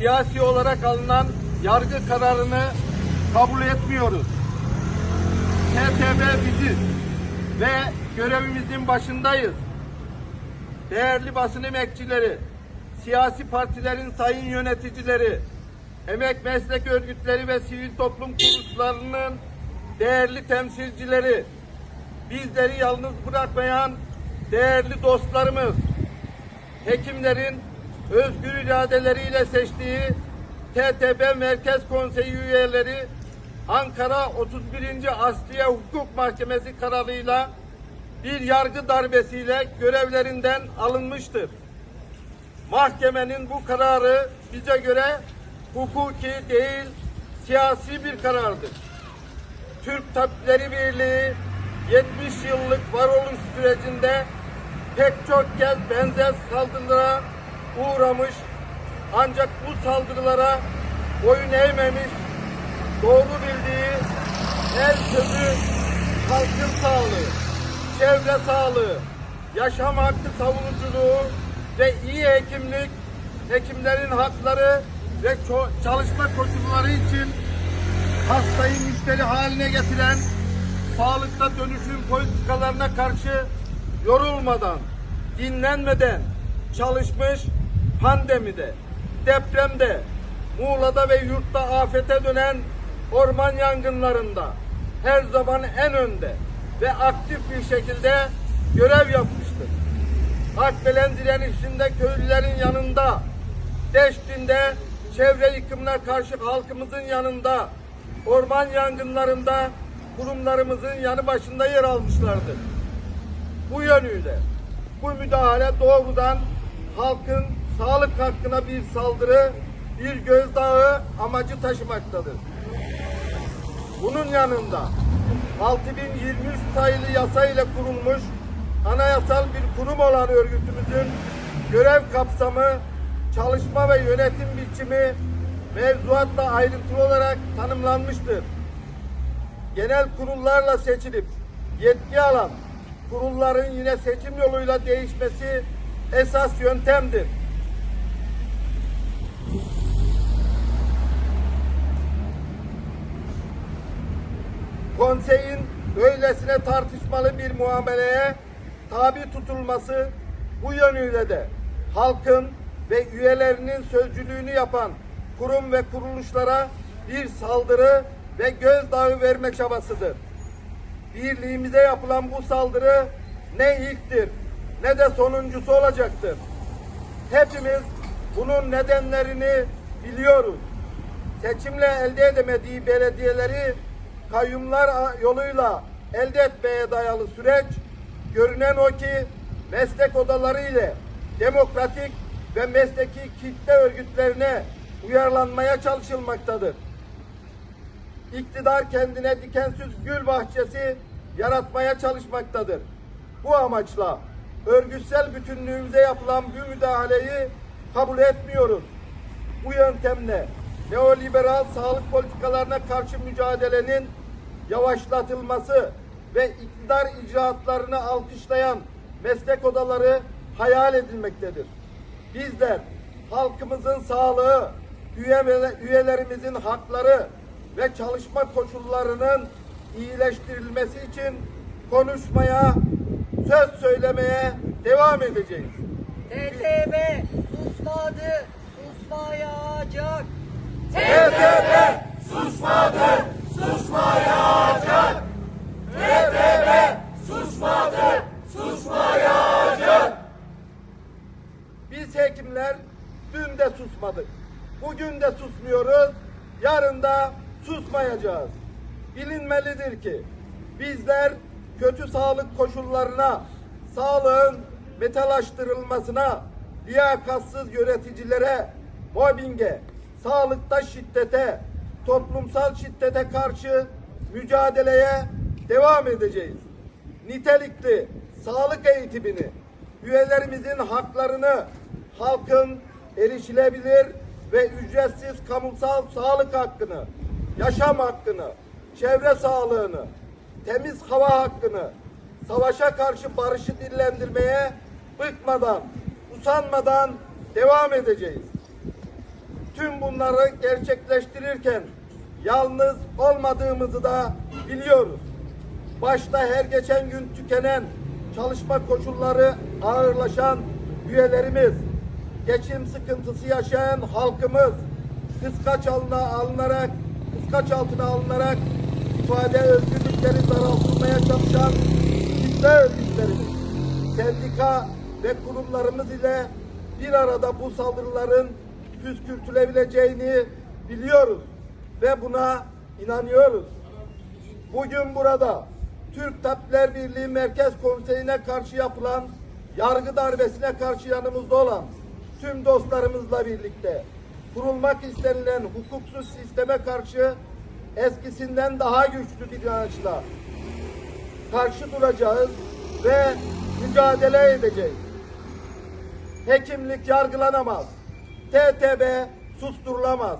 siyasi olarak alınan yargı kararını kabul etmiyoruz. TTB biziz ve görevimizin başındayız. Değerli basın emekçileri, siyasi partilerin sayın yöneticileri, emek meslek örgütleri ve sivil toplum kuruluşlarının değerli temsilcileri, bizleri yalnız bırakmayan değerli dostlarımız, hekimlerin özgür iradeleriyle seçtiği TTB Merkez Konseyi üyeleri Ankara 31. Asliye Hukuk Mahkemesi kararıyla bir yargı darbesiyle görevlerinden alınmıştır. Mahkemenin bu kararı bize göre hukuki değil siyasi bir karardır. Türk Tabipleri Birliği 70 yıllık varoluş sürecinde pek çok kez benzer saldırılara uğramış ancak bu saldırılara boyun eğmemiş doğru bildiği her sözü halkın sağlığı, çevre sağlığı, yaşam hakkı savunuculuğu ve iyi hekimlik, hekimlerin hakları ve çalışma koşulları için hastayı müşteri haline getiren sağlıkta dönüşüm politikalarına karşı yorulmadan, dinlenmeden çalışmış pandemide, depremde, Muğla'da ve yurtta afete dönen orman yangınlarında her zaman en önde ve aktif bir şekilde görev yapmıştır. Akbelen direnişinde köylülerin yanında, Deştin'de çevre yıkımına karşı halkımızın yanında, orman yangınlarında kurumlarımızın yanı başında yer almışlardır. Bu yönüyle bu müdahale doğrudan halkın sağlık hakkına bir saldırı, bir gözdağı amacı taşımaktadır. Bunun yanında 6023 sayılı yasa ile kurulmuş anayasal bir kurum olan örgütümüzün görev kapsamı, çalışma ve yönetim biçimi mevzuatla ayrıntılı olarak tanımlanmıştır. Genel kurullarla seçilip yetki alan kurulların yine seçim yoluyla değişmesi esas yöntemdir. Konseyin böylesine tartışmalı bir muameleye tabi tutulması bu yönüyle de halkın ve üyelerinin sözcülüğünü yapan kurum ve kuruluşlara bir saldırı ve gözdağı verme çabasıdır. Birliğimize yapılan bu saldırı ne ilktir ne de sonuncusu olacaktır. Hepimiz bunun nedenlerini biliyoruz. Seçimle elde edemediği belediyeleri kayyumlar yoluyla elde etmeye dayalı süreç görünen o ki meslek odaları ile demokratik ve mesleki kitle örgütlerine uyarlanmaya çalışılmaktadır. İktidar kendine dikensiz gül bahçesi yaratmaya çalışmaktadır. Bu amaçla örgütsel bütünlüğümüze yapılan bu müdahaleyi kabul etmiyoruz. Bu yöntemle neoliberal sağlık politikalarına karşı mücadelenin yavaşlatılması ve iktidar icraatlarını alkışlayan meslek odaları hayal edilmektedir. Bizler halkımızın sağlığı, üye- üyelerimizin hakları ve çalışma koşullarının iyileştirilmesi için konuşmaya, söz söylemeye devam edeceğiz. TTB susmadı, susmayacak. TTB susmadı, susmayacak. TTB susmadı, susmayacak. Hekimler dün de susmadık. Bugün de susmuyoruz. Yarın da susmayacağız. Bilinmelidir ki bizler kötü sağlık koşullarına, sağlığın metalaştırılmasına, liyakatsız yöneticilere, mobbinge, sağlıkta şiddete, toplumsal şiddete karşı mücadeleye devam edeceğiz. Nitelikli sağlık eğitimini, üyelerimizin haklarını, halkın erişilebilir ve ücretsiz kamusal sağlık hakkını, yaşam hakkını, çevre sağlığını, temiz hava hakkını, savaşa karşı barışı dillendirmeye bıkmadan, usanmadan devam edeceğiz. tüm bunları gerçekleştirirken yalnız olmadığımızı da biliyoruz. Başta her geçen gün tükenen çalışma koşulları ağırlaşan üyelerimiz, geçim sıkıntısı yaşayan halkımız, kıskaç altına alınarak, kıskaç altına alınarak ifade özgürlükleri daraltılmaya çalışan kitle örgütlerimiz, sendika ve kurumlarımız ile bir arada bu saldırıların püskürtülebileceğini biliyoruz ve buna inanıyoruz. Bugün burada Türk Tabipler Birliği Merkez Konseyi'ne karşı yapılan yargı darbesine karşı yanımızda olan tüm dostlarımızla birlikte kurulmak istenilen hukuksuz sisteme karşı eskisinden daha güçlü bir inançla karşı duracağız ve mücadele edeceğiz. Hekimlik yargılanamaz. TTB susturulamaz.